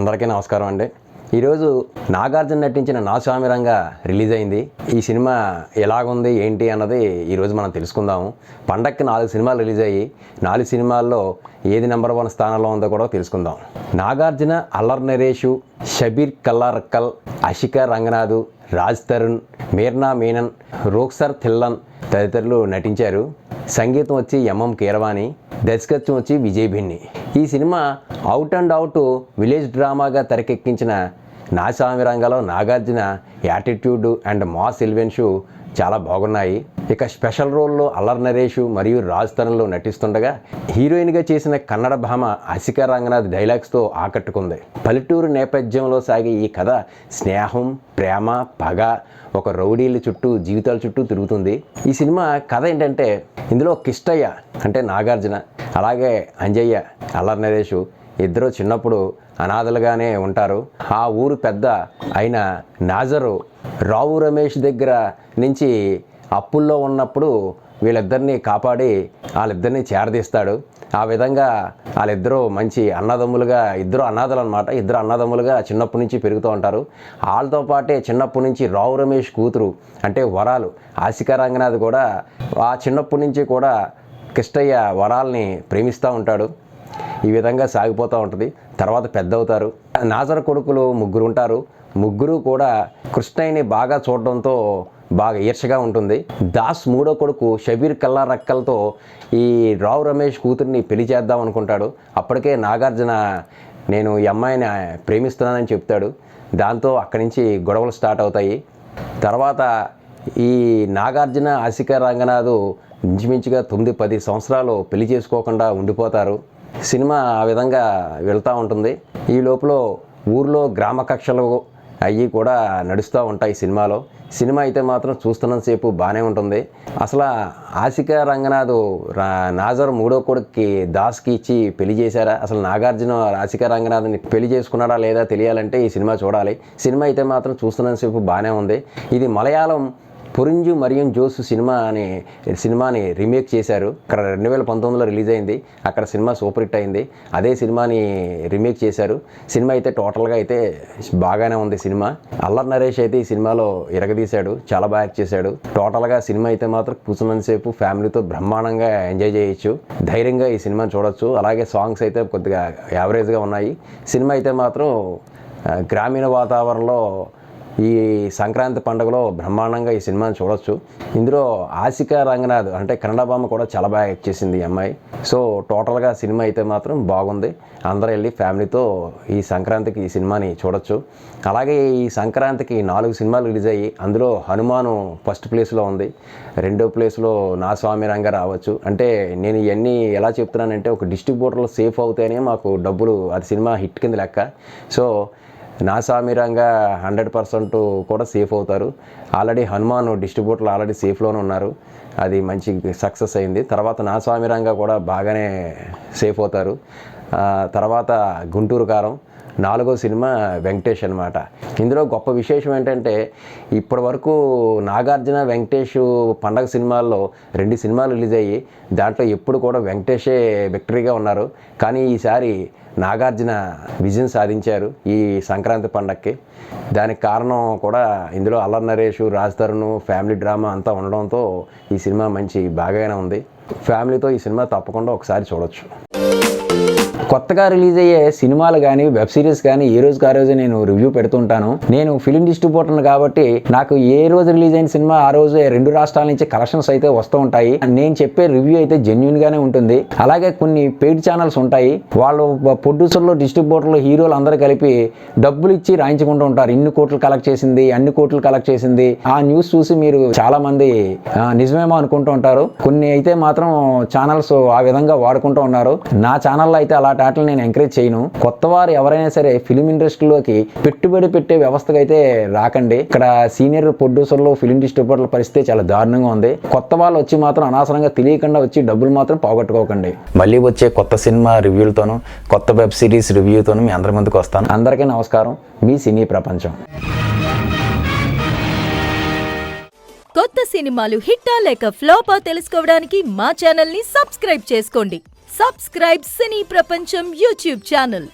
అందరికీ నమస్కారం అండి. ఈరోజు నాగార్జున నటించిన నాస్వామి రంగ రిలీజ్ అయింది. ఈ సినిమా ఎలాగుంది ఏంటి అన్నది ఈరోజు మనం తెలుసుకుందాము. పండక్కి నాలుగు సినిమాలు రిలీజ్ అయ్యి నాలుగు సినిమాల్లో ఏది నెంబర్ వన్ స్థానంలో ఉందో కూడా తెలుసుకుందాం. నాగార్జున అల్లర్ నరేషు షబీర్ కల్లారక్కల్ అషిక రంగనాథు రాజ్ తరుణ్ మీర్నా మీనన్ రోక్సర్ థిల్లన్ తదితరులు నటించారు. సంగీతం వచ్చి ఎంఎం కీరవాణి దర్శకత్వం వచ్చి విజయ్ భిన్ని. ఈ cinema out and out village డ్రామాగా తెరకెక్కించిన నాసామి రంగంలో Nagarjuna attitude and mass elevations చాలా బాగున్నాయి. ఇక స్పెషల్ రోల్లో అల్లర్ నరేష్ మరియు రాజ్ తరుణ్లు నటిస్తుండగా హీరోయిన్గా చేసిన కన్నడ భామ అసికా రంగనాథ్ డైలాగ్స్తో ఆకట్టుకుంది. పల్లెటూరు నేపథ్యంలో సాగే ఈ కథ స్నేహం ప్రేమ పగ ఒక రౌడీల చుట్టూ జీవితాల చుట్టూ తిరుగుతుంది. ఈ సినిమా కథ ఏంటంటే ఇందులో కిష్టయ్య అంటే నాగార్జున అలాగే అంజయ్య అల్లర్ నరేష్ ఇద్దరు చిన్నప్పుడు అనాథలుగానే ఉంటారు. ఆ ఊరు పెద్ద అయిన నాజరు రావు రమేష్ దగ్గర నుంచి అప్పుల్లో ఉన్నప్పుడు వీళ్ళిద్దరిని కాపాడి వాళ్ళిద్దరిని చేరదీస్తాడు. ఆ విధంగా వాళ్ళిద్దరూ మంచి అన్నదమ్ములుగా ఇద్దరు అనాథలు అనమాట ఇద్దరు అన్నదమ్ములుగా చిన్నప్పటి నుంచి పెరుగుతూ ఉంటారు. వాళ్ళతో పాటే చిన్నప్పటి నుంచి రావు రమేష్ కూతురు అంటే వరాలు ఆశికా రంగనాథ్ కూడా ఆ చిన్నప్పటి నుంచి కూడా కృష్ణయ్య వరాల్ని ప్రేమిస్తూ ఉంటాడు. ఈ విధంగా సాగిపోతూ ఉంటుంది. తర్వాత పెద్ద అవుతారు నాజర కొడుకులు ముగ్గురు ఉంటారు. ముగ్గురు కూడా కృష్ణయ్యని బాగా చూడడంతో బాగా ఈర్షగా ఉంటుంది. దాస్ మూడో కొడుకు షబీర్ కల్లా రక్కలతో ఈ రావు రమేష్ కూతుర్ని పెళ్ళి చేద్దాం అనుకుంటాడు. అప్పటికే నాగార్జున నేను ఈ అమ్మాయిని ప్రేమిస్తున్నానని చెప్తాడు. దాంతో అక్కడి నుంచి గొడవలు స్టార్ట్ అవుతాయి. తర్వాత ఈ నాగార్జున ఆసిక రంగనాథ్ ఇంచుమించుగా తొమ్మిది పది సంవత్సరాలు పెళ్ళి చేసుకోకుండా ఉండిపోతారు. సినిమా ఆ విధంగా వెళ్తూ ఉంటుంది. ఈ లోపల ఊర్లో గ్రామ కక్షలు అవి కూడా నడుస్తూ ఉంటాయి సినిమాలో. సినిమా అయితే మాత్రం చూస్తున్నంతసేపు బాగానే ఉంటుంది. అసలు ఆసిక రంగనాథ్ రా- నాజర్ మూడో కొడుక్కి దాస్కి ఇచ్చి పెళ్ళి చేశారా? అసలు నాగార్జున ఆసిక రంగనాథ్ని పెళ్ళి చేసుకున్నాడా లేదా తెలియాలంటే ఈ సినిమా చూడాలి. సినిమా అయితే మాత్రం చూస్తున్నంతసేపు బాగానే ఉంది. ఇది మలయాళం పురింజు మరియు జోసు సినిమా అని సినిమాని రీమేక్ చేశారు. అక్కడ రెండు వేల పంతొమ్మిదిలో రిలీజ్ అయింది. అక్కడ సినిమా సూపర్ హిట్ అయింది. అదే సినిమాని రీమేక్ చేశారు. సినిమా అయితే టోటల్గా అయితే బాగానే ఉంది సినిమా. అల్లర్ నరేష్ అయితే ఈ సినిమాలో ఇరగదీశాడు. చాలా బాగా యాక్ట్ చేశాడు. టోటల్గా సినిమా అయితే మాత్రం కూర్చున్నంతసేపు ఫ్యామిలీతో బ్రహ్మాండంగా ఎంజాయ్ చేయొచ్చు. ధైర్యంగా ఈ సినిమాని చూడొచ్చు. అలాగే సాంగ్స్ అయితే కొద్దిగా యావరేజ్గా ఉన్నాయి. సినిమా అయితే మాత్రం గ్రామీణ వాతావరణంలో ఈ సంక్రాంతి పండుగలో బ్రహ్మాండంగా ఈ సినిమాని చూడొచ్చు. ఇందులో ఆసిక రంగనాథ్ అంటే కన్నడ బామ్మ కూడా చాలా బాగా యాక్ట్ చేసింది ఈ అమ్మాయి. సో టోటల్గా సినిమా అయితే మాత్రం బాగుంది. అందరూ వెళ్ళి ఫ్యామిలీతో ఈ సంక్రాంతికి ఈ సినిమాని చూడొచ్చు. అలాగే ఈ సంక్రాంతికి నాలుగు సినిమాలు రిలీజ్ అయ్యి అందులో హనుమాను ఫస్ట్ ప్లేస్లో ఉంది. రెండో ప్లేస్లో నా స్వామి రంగా రావచ్చు. అంటే నేను ఇవన్నీ ఎలా చెప్తున్నానంటే ఒక డిస్ట్రిబ్యూటర్లు సేఫ్ అవుతాయనే మాకు డబ్బులు అది సినిమా హిట్ కింద లెక్క. సో నాసామిరంగా హండ్రెడ్ పర్సెంట్ కూడా సేఫ్ అవుతారు. ఆల్రెడీ హనుమాన్ డిస్ట్రిబ్యూటర్లు ఆల్రెడీ సేఫ్లోనే ఉన్నారు. అది మంచి సక్సెస్ అయింది. తర్వాత నాసామిరంగా కూడా బాగానే సేఫ్ అవుతారు. తర్వాత గుంటూరు కారం. నాలుగో సినిమా వెంకటేష్ అనమాట ఇందులో గొప్ప విశేషం ఏంటంటే ఇప్పటి వరకు నాగార్జున వెంకటేష్ పండగ సినిమాల్లో రెండు సినిమాలు రిలీజ్ అయ్యి దాంట్లో ఎప్పుడు కూడా వెంకటేషే విక్టరీగా ఉన్నారు. కానీ ఈసారి నాగార్జున విజయం సాధించారు ఈ సంక్రాంతి పండగకి దానికి కారణం కూడా ఇందులో అల్లర్ నరేష్ రాజ్ తరుణ్ ఫ్యామిలీ డ్రామా అంతా ఉండడంతో ఈ సినిమా మంచి బాగానే ఉంది. ఫ్యామిలీతో ఈ సినిమా తప్పకుండా ఒకసారి చూడొచ్చు. కొత్తగా రిలీజ్ అయ్యే సినిమాలు కానీ వెబ్ సిరీస్ కానీ ఏ రోజుకి ఆ రోజు నేను రివ్యూ పెడుతుంటాను. నేను ఫిలిం డిస్ట్రిబ్యూటర్ కాబట్టి నాకు ఏ రోజు రిలీజ్ అయిన సినిమా ఆ రోజు రెండు రాష్ట్రాల నుంచి కలెక్షన్స్ అయితే వస్తూ ఉంటాయి. నేను చెప్పే రివ్యూ అయితే జెన్యున్ గానే ఉంటుంది. అలాగే కొన్ని పెయిడ్ ఛానల్స్ ఉంటాయి. వాళ్ళు ప్రొడ్యూసర్లు డిస్ట్రిబ్యూటర్లు హీరోలు అందరూ కలిపి డబ్బులు ఇచ్చి రాయించుకుంటూ ఉంటారు. ఇన్ని కోట్లు కలెక్ట్ చేసింది అన్ని కోట్లు కలెక్ట్ చేసింది. ఆ న్యూస్ చూసి మీరు చాలా మంది నిజమేమో అనుకుంటూ ఉంటారు. కొన్ని అయితే మాత్రం ఛానల్స్ ఆ విధంగా వాడుకుంటూ ఉన్నారు. నా ఛానల్లో అయితే అలా అలాంటి ఆటలు నేను ఎంకరేజ్ చేయను. కొత్త వారు ఎవరైనా సరే ఫిలిం ఇండస్ట్రీలోకి పెట్టుబడి పెట్టే వ్యవస్థకు అయితే రాకండి. ఇక్కడ సీనియర్ ప్రొడ్యూసర్లు ఫిలిం డిస్ట్రిబ్యూటర్ల పరిస్థితి చాలా దారుణంగా ఉంది. కొత్త వాళ్ళు వచ్చి మాత్రం అనవసరంగా తెలియకుండా వచ్చి డబ్బులు మాత్రం పోగొట్టుకోకండి. మళ్ళీ వచ్చే కొత్త సినిమా రివ్యూలతోనూ కొత్త వెబ్ సిరీస్ రివ్యూతోనూ మీ అందరి ముందుకు వస్తాను. అందరికీ నమస్కారం. మీ సినీ ప్రపంచం. కొత్త సినిమాలు హిట్టా లేక ఫ్లాపా తెలుసుకోవడానికి మా ఛానల్ని సబ్స్క్రైబ్ చేసుకోండి. సబ్స్క్రైబ్ సినీ ప్రపంచం యూట్యూబ్ ఛానల్.